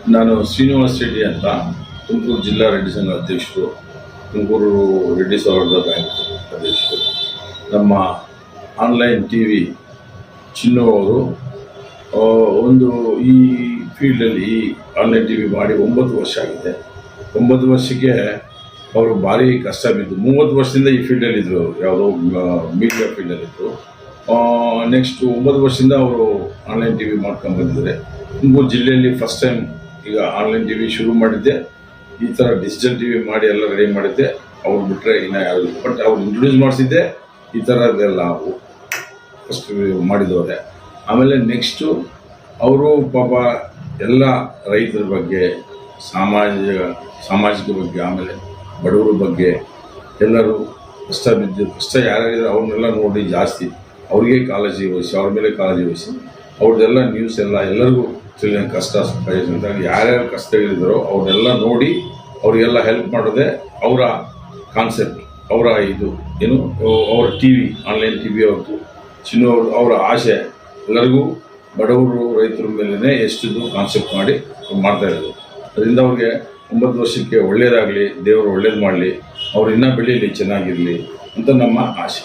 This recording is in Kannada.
ನಾನು ಶ್ರೀನಿವಾಸ್ ರೆಡ್ಡಿ ಅಂತ ತುಮಕೂರು ಜಿಲ್ಲಾ ರೆಡ್ಡಿ ಸಂಘ ಅಧ್ಯಕ್ಷರು, ತುಮಕೂರು ರೆಡ್ಡಿ ಸೌಹಾರ್ದ ಬ್ಯಾಂಕ್ ಅಧ್ಯಕ್ಷರು. ನಮ್ಮ ಆನ್ಲೈನ್ ಟಿ ವಿ ಚಿನ್ನು ಅವರು ಒಂದು ಈ ಫೀಲ್ಡಲ್ಲಿ ಈ ಆನ್ಲೈನ್ ಟಿ ವಿ ಮಾಡಿ ಒಂಬತ್ತು ವರ್ಷ ಆಗಿದೆ. ಒಂಬತ್ತು ವರ್ಷಕ್ಕೆ ಅವರು ಭಾರಿ ಕಷ್ಟ ಬಿದ್ದು, ಮೂವತ್ತು ವರ್ಷದಿಂದ ಈ ಫೀಲ್ಡಲ್ಲಿದ್ದರು ಯಾವುದೋ ಮೀಡಿಯಾ ಫೀಲ್ಡಲ್ಲಿದ್ದರು ನೆಕ್ಸ್ಟ್ ಒಂಬತ್ತು ವರ್ಷದಿಂದ ಅವರು ಆನ್ಲೈನ್ ಟಿ ವಿ ಮಾಡ್ಕೊಂಡು ಬಂದಿದ್ದಾರೆ. ತುಮಕೂರು ಜಿಲ್ಲೆಯಲ್ಲಿ ಫಸ್ಟ್ ಟೈಮ್ ಈಗ ಆನ್ಲೈನ್ ಟಿ ವಿ ಶುರು ಮಾಡಿದ್ದೆ. ಈ ಥರ ಡಿಜಿಟಲ್ ಟಿ ವಿ ಮಾಡಿ ಎಲ್ಲ ರೆಡಿ ಮಾಡಿದ್ದೆ. ಅವ್ರು ಬಿಟ್ಟರೆ ಇನ್ನು ಯಾರು ಬಟ್ ಅವ್ರು ಇಂಟ್ರೊಡ್ಯೂಸ್ ಮಾಡಿಸಿದ್ದೆ. ಈ ಥರದ್ದೆಲ್ಲ ಫಸ್ಟ್ ಮಾಡಿದವ್ರೆ. ಆಮೇಲೆ ನೆಕ್ಸ್ಟು ಅವರು ಪಾಪ ಎಲ್ಲ ರೈತರ ಬಗ್ಗೆ ಸಾಮಾಜಿಕ ಸಾಮಾಜಿಕ ಬಗ್ಗೆ, ಆಮೇಲೆ ಬಡವರ ಬಗ್ಗೆ ಎಲ್ಲರೂ ಕಷ್ಟ ಬಿದ್ದು, ಕಷ್ಟ ಯಾರ್ಯಾರಿದ್ರೆ ಅವ್ರನ್ನೆಲ್ಲ ನೋಡಿ ಜಾಸ್ತಿ. ಅವ್ರಿಗೆ ಕಾಳಜಿ ವಹಿಸಿ, ಅವ್ರ ಮೇಲೆ ಕಾಳಜಿ ವಹಿಸಿ. ಅವ್ರದ್ದೆಲ್ಲ ನ್ಯೂಸ್ ಎಲ್ಲ ಎಲ್ಲರಿಗೂ ತಿಳಿದ ಕಷ್ಟ ಅಂತ ಯಾರ್ಯಾರು ಕಷ್ಟಗಳಿದ್ದಾರೋ ಅವ್ರನ್ನೆಲ್ಲ ನೋಡಿ ಅವರಿಗೆಲ್ಲ ಹೆಲ್ಪ್ ಮಾಡೋದೆ ಅವರ ಕಾನ್ಸೆಪ್ಟ್ ಅವರ ಇದು. ಏನು? ಅವರ T V online T V ಅವ್ರದ್ದು. ಚಿನ್ನು ಅವರ ಆಸೆ. ಎಲ್ಲರಿಗೂ ಬಡವರು, ರೈತರ ಮೇಲೇ ಎಷ್ಟಿದ್ದು ಕಾನ್ಸೆಪ್ಟ್ ಮಾಡಿ ಮಾಡ್ತಾಯಿದ್ರು ಅದರಿಂದ ಅವ್ರಿಗೆ ಒಂಬತ್ತು ವರ್ಷಕ್ಕೆ ಒಳ್ಳೆಯದಾಗಲಿ ದೇವರು ಒಳ್ಳೇದು ಮಾಡಲಿ, ಅವ್ರು ಇನ್ನೂ ಬೆಳೀಲಿ, ಚೆನ್ನಾಗಿರಲಿ ಅಂತ ನಮ್ಮ ಆಸೆ.